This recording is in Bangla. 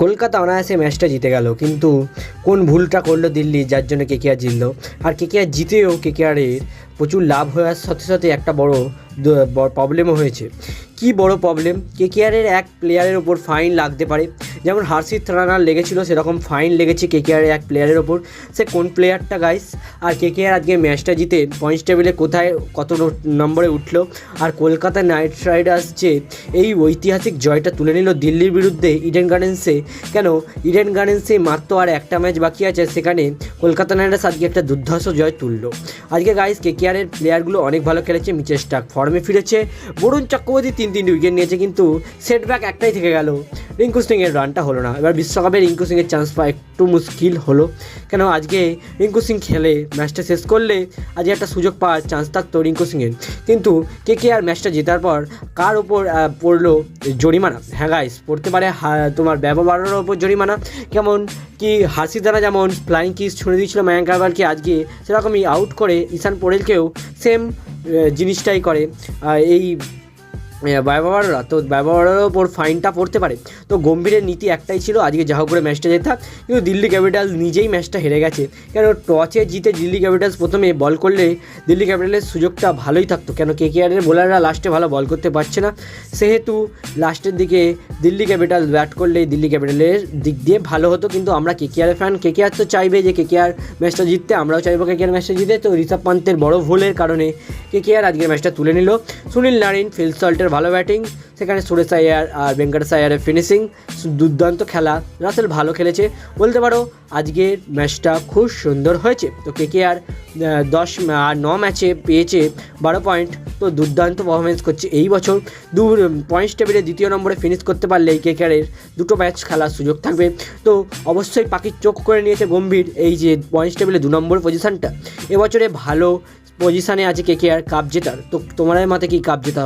কলকাতা অনায়াসে ম্যাচটা জিতে গেল, কিন্তু কোন ভুলটা করল দিল্লি, যার জন্য কে কেকেআর জিতলো? আর কে কেকেআর জিতেও কে কেকেআরের প্রচুর লাভ হওয়ার সাথে সাথে একটা বড় প্রবলেমও হয়েছে। কি বড় প্রবলেম কেকেআরের এক প্লেয়ারের ওপর ফাইন লাগতে পারে। যেমন হার্ষিত রানার লেগেছিল, সেরকম ফাইন লেগেছে কেকেআরের এক প্লেয়ারের ওপর সে কোন প্লেয়ারটা গাইস আর কেকেআর আজকে ম্যাচটা জিতে পয়েন্টস টেবিলে কোথায়, কত নম্বরে উঠল? আর কলকাতা নাইট রাইডার্স যে এই ঐতিহাসিক জয়টা তুলে নিল দিল্লির বিরুদ্ধে ইডেন গার্ডেন্সে কেন? ইডেন গার্ডেন্সে মাত্র আর একটা ম্যাচ বাকি আছে, সেখানে কলকাতা নাইট রাইডার্স আজকে একটা দুর্ধর্ষ জয় তুললো। আজকে গাইস কেকেআরের প্লেয়ারগুলো অনেক ভালো খেলেছে মিচেল স্টাক ফর্মে ফিরেছে। বরুণ চক্রবর্তী তিন তিনটি উইকেট নিয়েছে, কিন্তু সেটব্যাক একটাই থেকে গেল। রিঙ্কু সিংয়ের রানটা হলো না। এবার বিশ্বকাপে রিঙ্কু সিংয়ের চান্স পাওয়া একটু মুশকিল হলো। কেন আজকে রিঙ্কু সিং খেলে ম্যাচটা শেষ করলে আজকে একটা সুযোগ পাওয়ার চান্স থাকতো রিঙ্কু সিংয়ের কিন্তু কে কে আর ম্যাচটা জেতার পর কার ওপর পড়ল জরিমানা? হ্যাঁ গাইস পড়তে পারে তোমার ব্যবহারের ওপর জরিমানা। কেমন? কি হাসিদারা যেমন ফ্লাইং কিস ছুঁড়ে দিয়েছিল মায়াঙ্ক আগারকে আজকে, সেরকমই আউট করে ঈশান পোরেলকেও সেম জিনিসটাই করে। এই ব্যবহাররা তো ব্যবহারের ওপর ফাইনটা পড়তে পারে। তো গম্ভীরের নীতি একটাই ছিল, আজকে করে ম্যাচটা জেতা কিন্তু দিল্লি ক্যাপিটালস নিজেই ম্যাচটা হেরে গেছে। কেন টসে জিতে দিল্লি ক্যাপিটালস প্রথমে বল করলে দিল্লি ক্যাপিটালের সুযোগটা ভালোই থাকতো, কেন কে কেআরের বোলাররা লাস্টে ভালো বল করতে পারছে না। সেহেতু লাস্টের দিকে দিল্লি ক্যাপিটাল ব্যাট করলে দিল্লি ক্যাপিটালের দিক দিয়ে ভালো হতো, কিন্তু আমরা কে কেআরের ফ্যান কে কেআর তো চাইবে যে কে কেআর ম্যাচটা জিততে, আমরাও চাইব কে কেআর ম্যাচটা জিতে। তো ঋষভ পান্তের বড় ভুলের কারণে কে কেআর আজকের ম্যাচটা তুলে নিল। সুনীল নারিন ফিল সল্টের ভালো ব্যাটিং, সেখানে সুরেশ আয়ার আর ভেঙ্কটেশ আয়ারের ফিনিশিং দুর্দান্ত খেলা। রাসেল ভালো খেলেছে। বলতে পারো আজকের ম্যাচটা খুব সুন্দর হয়েছে। তো কে কে আর দশ আর ন ম্যাচে পেয়েছে, বারো পয়েন্ট তো দুর্দান্ত পারফরমেন্স করছে এই বছর। দু পয়েন্টস টেবিলে দ্বিতীয় নম্বরে ফিনিশ করতে পারলে কে কেয়ারের দুটো ম্যাচ খেলার সুযোগ থাকবে। তো অবশ্যই পাখির চোখ করে নিয়েছে গম্ভীর এই যে পয়েন্টস টেবিলে দু নম্বর পজিশানটা এবছরে ভালো পজিশানে আছে কে কে আর কাপ জেতার। তো তোমার মাথায় কি কাপ জেতা